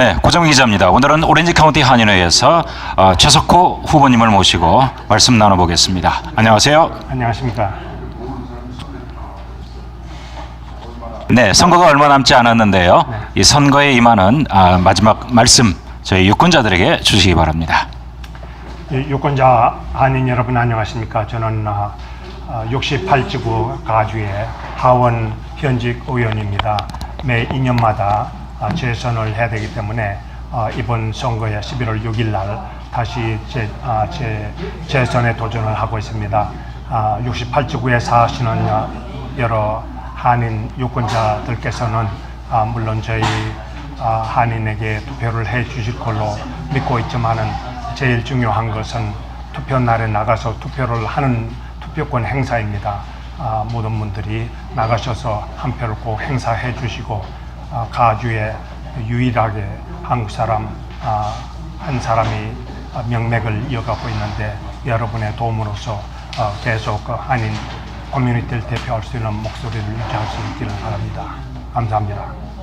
네, 고정 기자입니다. 오늘은 오렌지 카운티 한인회에서 어, 최석호 후보님을 모시고 말씀 나눠보겠습니다. 안녕하세요. 안녕하십니까. 네, 선거가 얼마 남지 않았는데요. 이 선거에 임하는 아, 마지막 말씀 저희 유권자들에게 주시기 바랍니다. 이 유권자 한인 여러분 안녕하십니까. 저는 어, 어, 68지구 가주의 하원 현직 의원입니다. 매 2년마다 어, 재선을 해야 되기 때문에 어, 이번 선거에 11월 6일 날 다시 제, 아, 제 재선에 도전을 하고 있습니다. 아, 68지구에 사시는 어, 여러 한인 유권자들께서는 아, 물론 저희 아, 한인에게 투표를 해 주실 걸로 믿고 있지만은 제일 중요한 것은 투표 날에 나가서 투표를 하는 투표권 행사입니다. 아, 모든 분들이 나가셔서 한 표를 꼭 행사해 주시고 아, 가주에 유일하게 한국 사람 아, 한 사람이 아, 명맥을 이어가고 있는데 여러분의 도움으로서 어, 계속 그 한인 커뮤니티를 대표할 수 있는 목소리를 유지할 수 있기를 바랍니다. 감사합니다.